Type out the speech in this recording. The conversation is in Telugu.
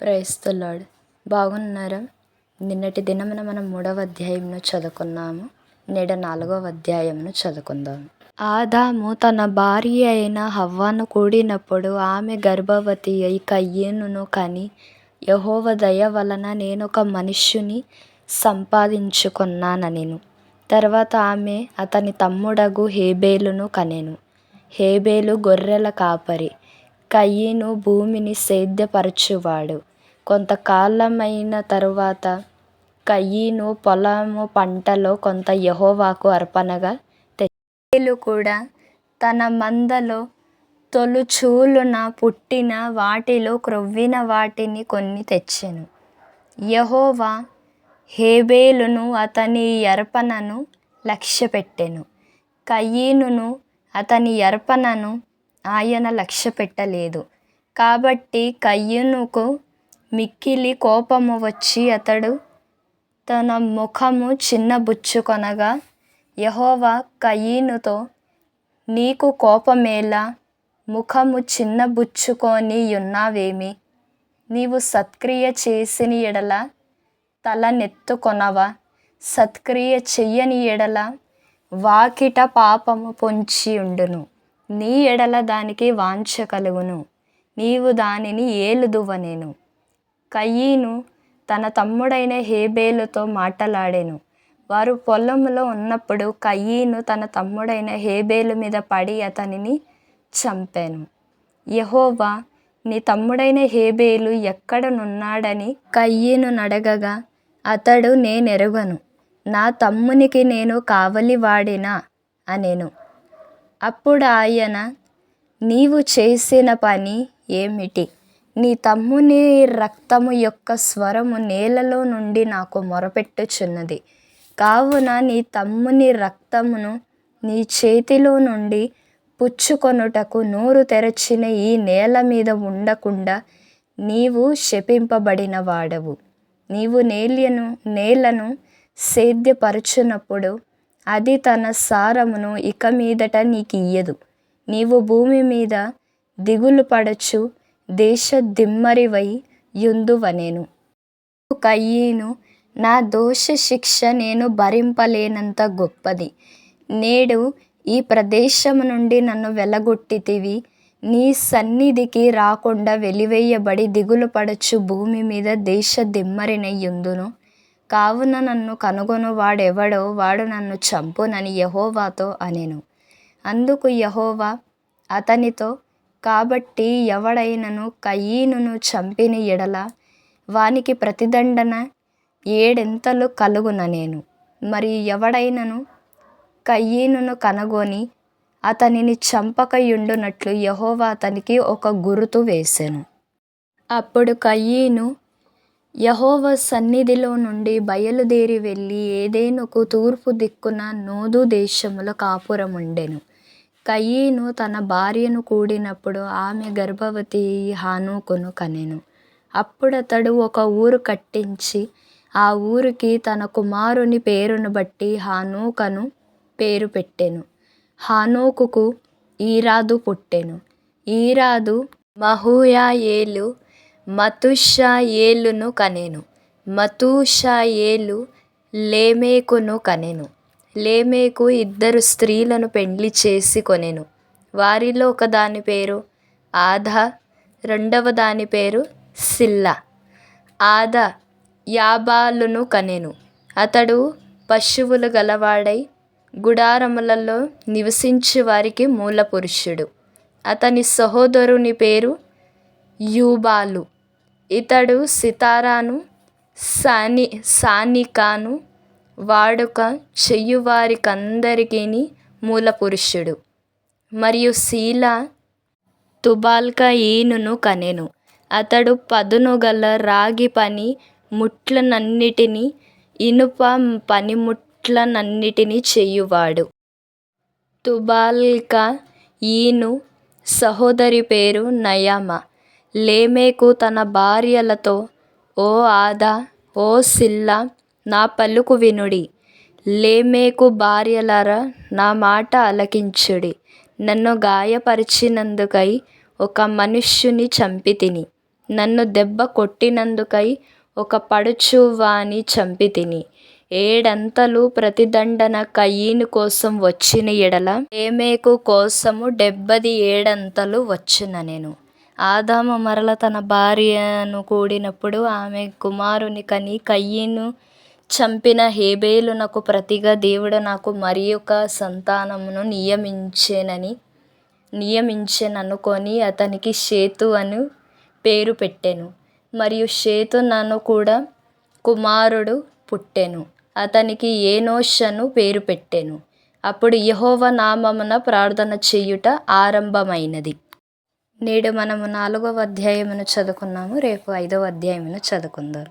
ప్రైస్తలాడ్. బాగున్నారా? నిన్నటి దినమున మనం మూడవ అధ్యాయంను చదువుకున్నాము. నేడు నాలుగవ అధ్యాయంను చదువుకుందాం ఆదాము తన భార్య అయిన హవ్వను కూడినప్పుడు ఆమె గర్భవతి అయి కయ్యేనును కని యహోవ దయ వలన నేను ఒక మనుష్యుని సంపాదించుకున్నాననెను. తర్వాత ఆమె అతని తమ్ముడగు హేబేలును కనెను. హేబేలు గొర్రెల కాపరి. కయ్యను భూమిని సేద్యపరచువాడు. కొంతకాలమైన తరువాత కయీను పొలము పంటలో కొంత యెహోవాకు అర్పణగా తెలు కూడా తన మందలో తొలుచూలున పుట్టిన వాటిలో క్రొవ్విన వాటిని కొన్ని తెచ్చెను. యెహోవా హేబేలును అతని అర్పణను లక్ష్యపెట్టెను. కయీనును అతని అర్పణను ఆయన లక్ష్యపెట్టలేదు. కాబట్టి కయ్యనుకు మిక్కిలి కోపము వచ్చి అతడు తన ముఖము చిన్నబుచ్చుకొనగా యెహోవా కయీనుతో నీకు కోపమేలా ముఖము చిన్నబుచ్చుకొని యున్నావేమి నీవు సత్క్రియ చేసిన ఎడల తలనెత్తుకొనవా సత్క్రియ చెయ్యని ఎడల వాకిట పాపము పొంచి ఉండును. నీ ఎడల దానికి వాంఛ కలుగును. నీవు దానిని ఏలుదువనెను. కయీను తన తమ్ముడైన హేబేలుతో మాటలాడెను. వారు పొలంలో ఉన్నప్పుడు కయీను తన తమ్ముడైన హేబేలు మీద పడి అతనిని చంపాను. యహోవా నీ తమ్ముడైన హేబేలు ఎక్కడనున్నాడని కయ్యను నడగగా అతడు నేనెరుగను. నా తమ్మునికి నేను కావలివాడినా అనేను. అప్పుడు ఆయన నీవు చేసిన పని ఏమిటి? నీ తమ్ముని రక్తము యొక్క స్వరము నేలలో నుండి నాకు మొరపెట్టుచున్నది. కావున నీ తమ్ముని రక్తమును నీ చేతిలో నుండి పుచ్చుకొనుటకు నోరు తెరచిన ఈ నేల మీద ఉండకుండా నీవు శపింపబడిన వాడవు. నీవు నేలను నేలను సేద్యపరచునప్పుడు అది తన సారమును ఇక మీదట నీకు ఇయ్యదు నీవు భూమి మీద దిగులు పడచు దేశ దిమ్మరివై యుందువనేను. కయ్యను నా దోష శిక్ష నేను భరింపలేనంత గొప్పది. నేడు ఈ ప్రదేశము నుండి నన్ను వెలగొట్టితివి. నీ సన్నిధికి రాకుండా వెలివేయబడి దిగులు పడచ్చు భూమి మీద దేశ దిమ్మరినై యుందును. కావున నన్ను కనుగొను వాడెవడో వాడు నన్ను చంపునని యహోవాతో అనెను. అందుకు యహోవా అతనితో కాబట్టి ఎవడైనను కయీనును చంపిన ఎడల వానికి ప్రతిదండన ఏడెంతలు కలుగుననెను మరి ఎవడైనను కయీనును కనుగొని అతనిని చంపకయుండునట్లు యెహోవా అతనికి ఒక గురుతు వేసెను. అప్పుడు కయీను యెహోవా సన్నిధిలో నుండి బయలుదేరి వెళ్ళి ఏదెనుకు తూర్పు దిక్కున నోదు దేశములో కాపురముండెను. కయీను తన భార్యను కూడినప్పుడు ఆమె గర్భవతి అయి హానోకును కనెను. అప్పుడతడు ఒక ఊరు కట్టించి ఆ ఊరికి తన కుమారుని పేరును బట్టి హానోకను పేరు పెట్టెను. హానోకుకు ఈరాదు పుట్టెను. ఈరాదు మహూయాయేలు మతుషాయేలును కనెను. మతూషాయేలు లేమేకును కనెను. లేమెకు ఇద్దరు స్త్రీలను పెండ్లి చేసుకొనెను వారిలో ఒకదాని పేరు ఆదా రెండవ దాని పేరు సిల్లా. ఆదా యాబాలును కనెను. అతడు పశువులు గలవాడై గుడారములలో నివసించు వారికి మూలపురుషుడు. అతని సహోదరుని పేరు యూబాలు. ఇతడు సితారాను సాని సానికాను వాడుక చెయ్యువారికందరికిని మూలపురుషుడు. మరియు శీలా తుబాల్కయీనును కనెను. అతడు పదునుగల రాగి పని ముట్లనన్నిటినీ ఇనుప పనిముట్లనన్నిటినీ చెయ్యువాడు తుబాల్కయీను సహోదరి పేరు నయమా. లేమేకు తన భార్యలతో ఓ ఆదా ఓ సిల్లా నా పలుకు వినుడి. లేమెకు భార్యలారా నా మాట ఆలకించుడి నన్ను గాయపరిచినందుకై ఒక మనుష్యుని చంపితిని. నన్ను దెబ్బ కొట్టినందుకై ఒక పడుచు వాని చంపి తిని ఏడంతలు ప్రతిదండన కయీను కోసం వచ్చిన ఎడల ఏమేకు కోసము డెబ్బది ఏడంతలు వచ్చుననెను ఆదాము మరల తన భార్యను కూడినప్పుడు ఆమె కుమారుని కని కయ్యను చంపిన హేబేలునకు ప్రతిగా దేవుడు నాకు మరి ఒక సంతానమును నియమించెనని నియమించెననుకొని అతనికి షేతు అని పేరు పెట్టెను. మరియు షేతు నన్ను కూడా కుమారుడు పుట్టెను. అతనికి ఏనోష్ అను పేరు పెట్టెను. అప్పుడు యెహోవా నామమున ప్రార్థన చేయుట ఆరంభమైనది. నేడు మనము నాలుగవ అధ్యాయమును చదువుకున్నాము. రేపు ఐదవ అధ్యాయమును చదువుకుందాం.